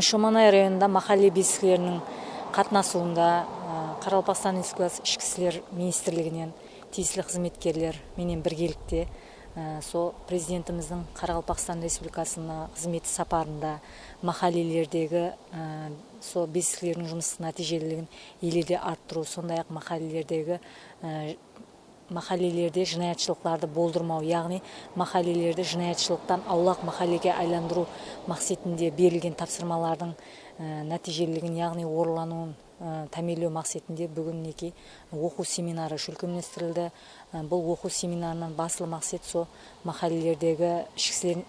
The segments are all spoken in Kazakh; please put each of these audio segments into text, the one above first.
шоманай районунда махалли бесиктеринин катнашуунда каракалпакстан республикасы ички иштер министрлигинен тиешелүү кызметкерлер менен биргеликте со президентимиздин каракалпакстан республикасына кызмет сапарында махаллелердеги со бесиктердин жумуш натыйжелүүлүгүн эл эле арттыруу сондай ак махаллелердеги махаллелерде жынаятчылыктарды болдурмоо яғни махаллелерди жынаятчылыктан аулак махаллеге айландыруу максатинде берилген тапшырмалардын натыйжелүүлүгүн яғни оорулануун тамирлөө максатинде бүгүн минекей окуу семинары чөлкөмүндөштүрүлдү бул окуу семинарынын басты максаты со махаллелердеги ички иштер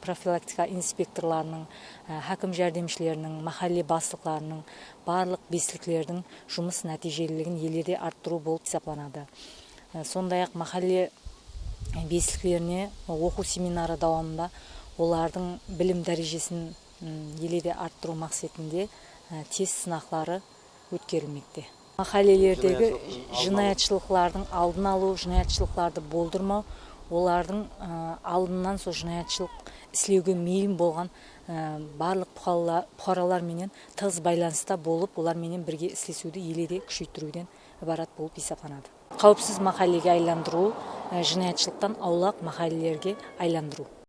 профилактика инспекторлорунун хаким жардамчыларынын махалли баштыктарынын баардык бестиктердин жумуш натыйжелүүлүгүн эл эле арттыруу болуп эсептелинат сондай ак махалле бестиктерине окуу семинары дабамында олардын билим дарежесин эл эле арттыруу максатинде тест сынактары өткөрүлмөктө махаллелердеги жынаятчылыктардын алдын алуу жынаятчылыктарды болдурмоо олардын алдынан ошо жынаятчылык иштөөгө мейил болгон баардык букаралар менен тыгыз байланыста болуп улар менен бирге иштешүүнү эл эле күчөйтүрүүдөн ибарат болуп эсептелинат кауіпсіз махаллеге айландыруу жынаятчылыктан аулак махаллелерге айландыруу